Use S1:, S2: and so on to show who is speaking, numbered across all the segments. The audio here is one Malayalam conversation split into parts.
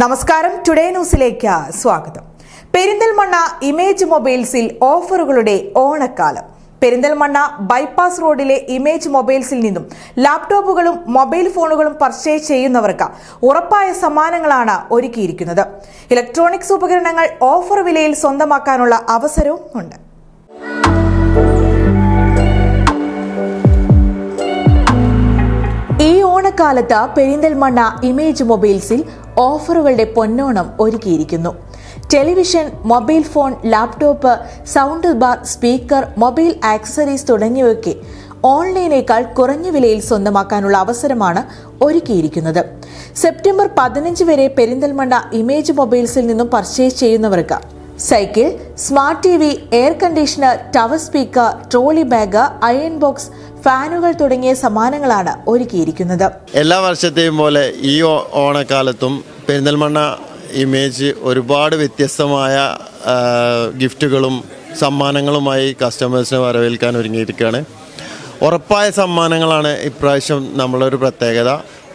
S1: നമസ്കാരം. ടുഡേ ന്യൂസിലേക്ക് സ്വാഗതം. പെരിന്തൽമണ്ണ ഇമേജ് മൊബൈൽസിൽ ഓഫറുകളുടെ ഓണക്കാലം. പെരിന്തൽമണ്ണ ബൈപ്പാസ് റോഡിലെ ഇമേജ് മൊബൈൽസിൽ നിന്നും ലാപ്ടോപ്പുകളും മൊബൈൽ ഫോണുകളും പർച്ചേസ് ചെയ്യുന്നവർക്ക് ഉറപ്പായ സമ്മാനങ്ങളാണ് ഒരുക്കിയിരിക്കുന്നത്. ഇലക്ട്രോണിക്സ് ഉപകരണങ്ങൾ ഓഫർ വിലയിൽ സ്വന്തമാക്കാനുള്ള അവസരവും ഉണ്ട്. ഓണക്കാലത്ത് പെരിന്തൽമണ്ണ ഇമേജ് മൊബൈൽസിൽ ഓഫറുകളുടെ പൊന്നോണം ഒരുക്കിയിരിക്കുന്നു. Television mobile phone laptop sound bar speaker mobile accessories തുടങ്ങിയവയൊക്കെ ഓൺലൈനേക്കാൾ കുറഞ്ഞ വിലയിൽ സ്വന്തമാക്കാനുള്ള അവസരമാണ് ഒരുക്കിയിരിക്കുന്നത്. സെപ്റ്റംബർ പതിനഞ്ച് വരെ പെരിന്തൽമണ്ണ ഇമേജ് മൊബൈൽസിൽ നിന്നും പർച്ചേസ് ചെയ്യുന്നവർക്ക് cycle smart T V air conditioner tower speaker trolley bag iron box ഫാനുകൾ തുടങ്ങിയ സമ്മാനങ്ങളാണ് ഒരുക്കിയിരിക്കുന്നത്.
S2: എല്ലാ വർഷത്തെയും പോലെ ഈ ഓണക്കാലത്തും പെരിന്തൽമണ്ണ ഇമേജ് ഒരുപാട് വ്യത്യസ്തമായ ഗിഫ്റ്റുകളും സമ്മാനങ്ങളുമായി കസ്റ്റമേഴ്സിനെ വരവേൽക്കാൻ ഒരുങ്ങിയിരിക്കുകയാണ്. ഉറപ്പായ സമ്മാനങ്ങളാണ് ഇപ്രാവശ്യം നമ്മളൊരു പ്രത്യേകത.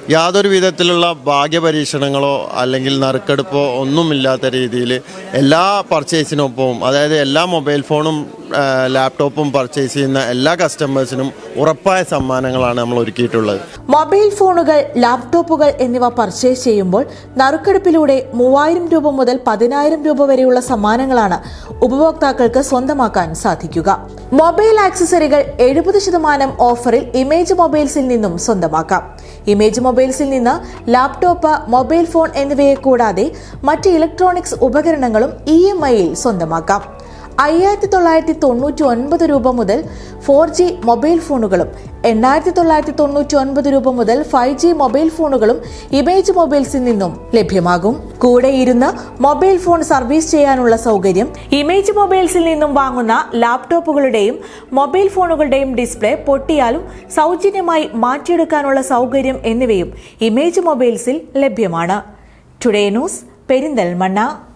S2: യാതൊരു വിധത്തിലുള്ള ഭാഗ്യപരീക്ഷണങ്ങളോ അല്ലെങ്കിൽ നറുക്കെടുപ്പോ ഒന്നുമില്ലാത്ത രീതിയിൽ എല്ലാ പർച്ചേസിനൊപ്പവും അതായത് എല്ലാ മൊബൈൽ ഫോണും ലാപ്ടോപ്പും പർച്ചേസ് ചെയ്യുന്ന എല്ലാ കസ്റ്റമേഴ്സിനും ഉറപ്പായ സമ്മാനങ്ങളാണ് നമ്മൾ ഒരുക്കിയിട്ടുള്ളത്.
S1: മൊബൈൽ ഫോണുകൾ ലാപ്ടോപ്പുകൾ എന്നിവ പർച്ചേസ് ചെയ്യുമ്പോൾ നറുക്കെടുപ്പിലൂടെ മൂവായിരം രൂപ മുതൽ പതിനായിരം രൂപ വരെയുള്ള സമ്മാനങ്ങളാണ് ഉപഭോക്താക്കൾക്ക് സ്വന്തമാക്കാൻ സാധിക്കുക. മൊബൈൽ ആക്സസറികൾ എഴുപത് ശതമാനം ഓഫറിൽ ഇമേജ് മൊബൈൽസിൽ നിന്നും സ്വന്തമാക്കാം. ഇമേജ് മൊബൈൽസിൽ നിന്ന് ലാപ്ടോപ്പ് മൊബൈൽ ഫോൺ എന്നിവയെ കൂടാതെ മറ്റ് ഇലക്ട്രോണിക്സ് ഉപകരണങ്ങളും ഇ എം ഐയിൽ സ്വന്തമാക്കാം. അയ്യായിരത്തി തൊള്ളായിരത്തി തൊണ്ണൂറ്റി ഒൻപത് രൂപ മുതൽ ഫോർ ജി മൊബൈൽ ഫോണുകളും എണ്ണായിരത്തി തൊള്ളായിരത്തി തൊണ്ണൂറ്റി ഒൻപത് രൂപ മുതൽ ഫൈവ് ജി മൊബൈൽ ഫോണുകളും ഇമേജ് മൊബൈൽസിൽ നിന്നും ലഭ്യമാകും. കൂടെ ഇരുന്ന് മൊബൈൽ ഫോൺ സർവീസ് ചെയ്യാനുള്ള സൗകര്യം ഇമേജ് മൊബൈൽസിൽ നിന്നും വാങ്ങുന്ന ലാപ്ടോപ്പുകളുടെയും മൊബൈൽ ഫോണുകളുടെയും ഡിസ്പ്ലേ പൊട്ടിയാലും സൗജന്യമായി മാറ്റിയെടുക്കാനുള്ള സൗകര്യം എന്നിവയും ഇമേജ് മൊബൈൽസിൽ ലഭ്യമാണ്. Today news Perinthalmanna.